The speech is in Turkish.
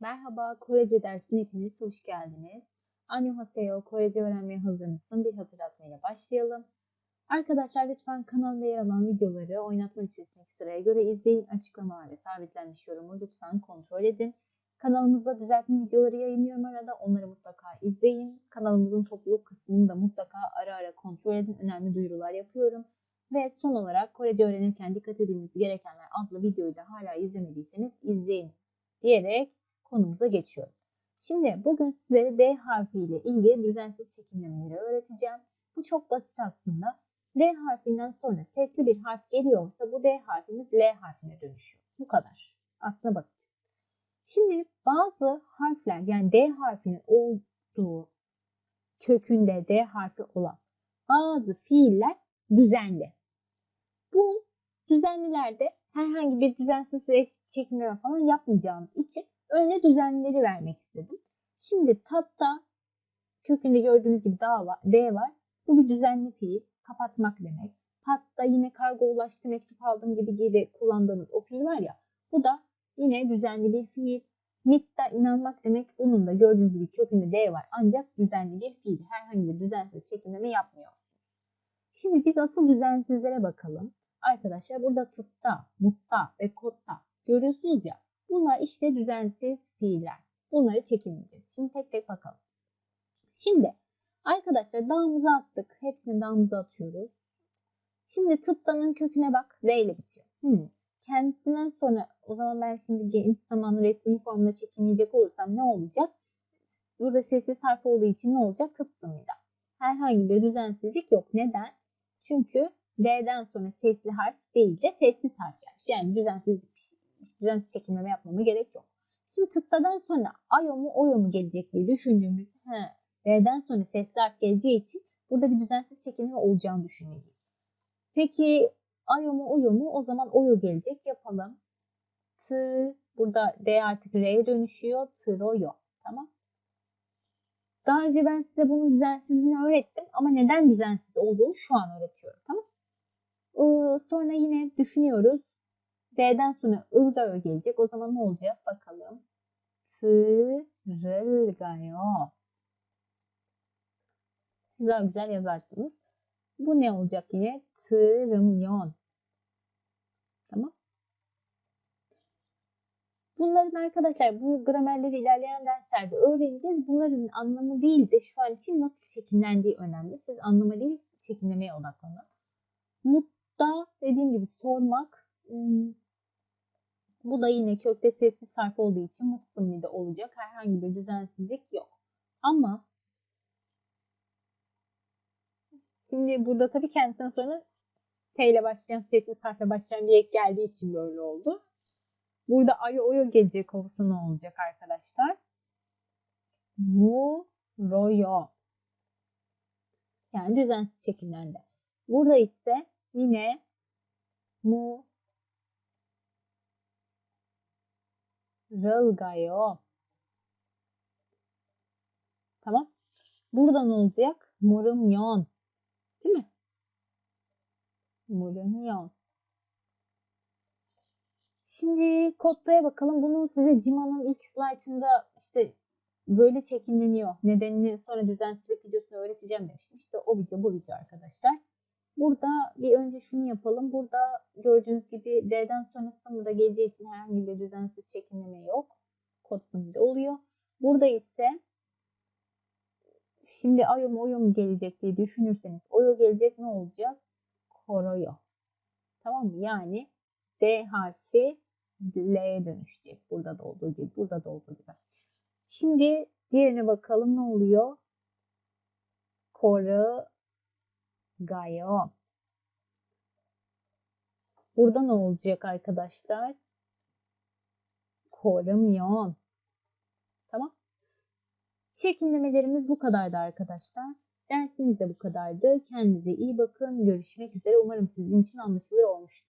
Merhaba, Korece dersine hepiniz hoş geldiniz. Annyeonghaseyo, Korece öğrenmeye hazır mısın? Bir hatırlatmayla başlayalım. Arkadaşlar lütfen kanalda yer alan videoları oynatma listesindeki sıraya göre izleyin. Açıklamalarda sabitlenmiş yorumu lütfen kontrol edin. Kanalımızda düzeltme videoları yayınlıyorum arada. Onları mutlaka izleyin. Kanalımızın topluluk kısmını da mutlaka ara ara kontrol edin. Önemli duyurular yapıyorum. Ve son olarak Korece öğrenirken dikkat edilmesi gerekenler adlı videoyu da hala izlemediyseniz izleyin diyerek konumuza geçiyorum. Şimdi bugün sizlere D harfiyle ilgili düzensiz çekimlemeleri öğreteceğim. Bu çok basit aslında. D harfinden sonra sesli bir harf geliyorsa bu D harfimiz L harfine dönüşüyor. Bu kadar. Aslında basit. Şimdi bazı harfler yani D harfinin olduğu kökünde D harfi olan bazı fiiller düzenli. Bu düzenlilerde herhangi bir düzensiz çekimleme falan yapmayacağım için öyle düzenleri vermek istedim. Şimdi tatta kökünde gördüğünüz gibi da var, D var. Bu bir düzenli fiil. Kapatmak demek. Patta yine kargo ulaştı, mektup aldım gibi gibi kullandığımız o fiil var ya. Bu da yine düzenli bir fiil. Mitta inanmak demek. Bunun da gördüğünüz gibi kökünde D var. Ancak düzenli bir fiil. Herhangi bir düzensiz çekimleme yapmıyor. Şimdi biz asıl düzensizlere bakalım. Arkadaşlar burada tıtta, mutta ve kotta görüyorsunuz ya. Bunlar işte düzensiz fiiller. Bunları çekemeyeceğiz. Şimdi tek tek bakalım. Şimdi arkadaşlar dağımızı attık. Hepsini dağımıza atıyoruz. Şimdi tıttanın köküne bak. R ile bitiyor. Hmm. Kendisinden sonra o zaman ben şimdi geniş zamanlı resmi formda çekemeyecek olursam ne olacak? Burada sessiz harf olduğu için ne olacak? Tıttımıyla. Herhangi bir düzensizlik yok. Neden? Çünkü D'den sonra sesli harf değil de sessiz harf gelmiş. Yani düzensiz bir şey. Düzensiz çekimleme yapmama gerek yok. Şimdi tıttadan sonra ayo mu oyo mu gelecek diye düşündüğümüzde he, D'den sonra sesli harf geleceği için burada bir düzensiz çekimleme olacağını düşünmeliyiz. Peki ayo mu oyo mu? O zaman oyo gelecek. Yapalım. T burada D artık R'ye dönüşüyor. Troyo. Tamam. Daha önce ben size bunun düzensizliğini öğrettim ama neden düzensiz olduğunu şu an öğretiyorum. Tamam. Ee, sonra yine düşünüyoruz. D'den sonra ırgayo gelecek. O zaman ne olacak? Bakalım. Tırılgayo. Daha güzel yazarsınız. Bu ne olacak yine? Tırımyon. Tamam. Bunların arkadaşlar bu gramerleri ilerleyen derslerde öğreneceğiz. Bunların anlamı değil de şu an için nasıl çekimlendiği önemli. Siz anlama değil çekimlemeye odaklanın. Mutta dediğim gibi sormak. Bu da yine kökte sessiz harf olduğu için mutlu olacak. Herhangi bir düzensizlik yok. Ama şimdi burada tabii kendisinden sonra T ile başlayan sessiz harfle başlayan bir ek geldiği için böyle oldu. Burada ayo oyo gelecek olsa ne olacak arkadaşlar? Mu royo. Yani düzensiz şekillendi. Burada ise yine mu rılgayo. Tamam. Burada ne olacak? Murumyon. Değil mi? Murumyon. Şimdi kodlaya bakalım. Bunu size Cima'nın ilk slaytında işte böyle çekimleniyor. Nedenini sonra düzensizlik videosunda öğreteceğim demiştim. İşte o video bu video arkadaşlar. Burada bir önce şunu yapalım. Burada gördüğünüz gibi D'den sonrasında da geleceği için herhangi bir düzensiz çekimleme yok. Kod sınırda oluyor. Burada ise şimdi ayo mu oyo gelecek diye düşünürseniz oyo gelecek ne olacak? Koroyo. Tamam mı? Yani D harfi L'ye dönüşecek. Burada da olduğu gibi. Burada da olduğu gibi. Şimdi diğerine bakalım ne oluyor? Koru Gayo. Burada ne olacak arkadaşlar? Korumyon. Tamam. Çekimlemelerimiz bu kadardı arkadaşlar. Dersimiz de bu kadardı. Kendinize iyi bakın. Görüşmek üzere. Umarım sizin için anlaşılır olmuştur.